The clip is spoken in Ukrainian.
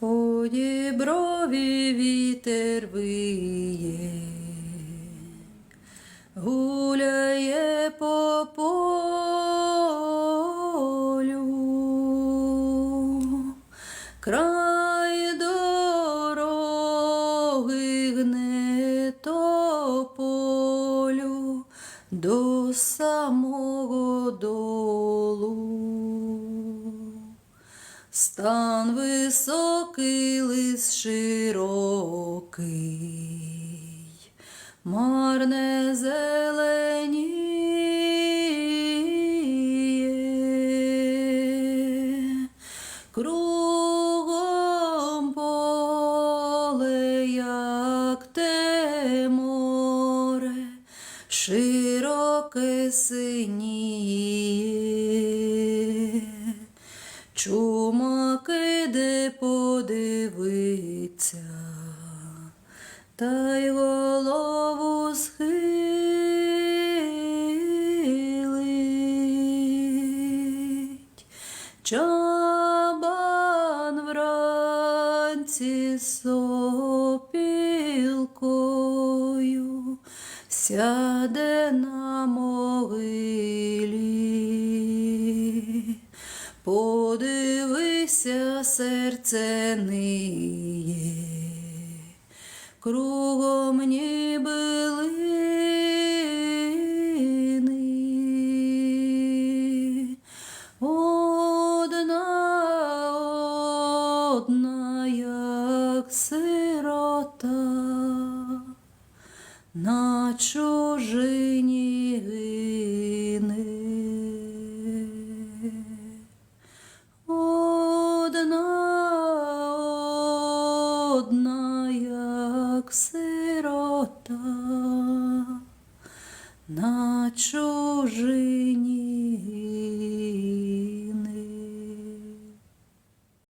По діброві вітер виє, гуляє по полю, край дороги гне тополю до самого долу. Стан високий, лис широкий, марне зеленіє, кругом поле, широке синіє. Чумаки де подивиться, та й голову схилить. Чабан вранці сопілкою сяде на Подивися, серце ниє, кругом ніби лини. Одна, одна, як сирота, на чужині Одна, одна, як сирота, на чужині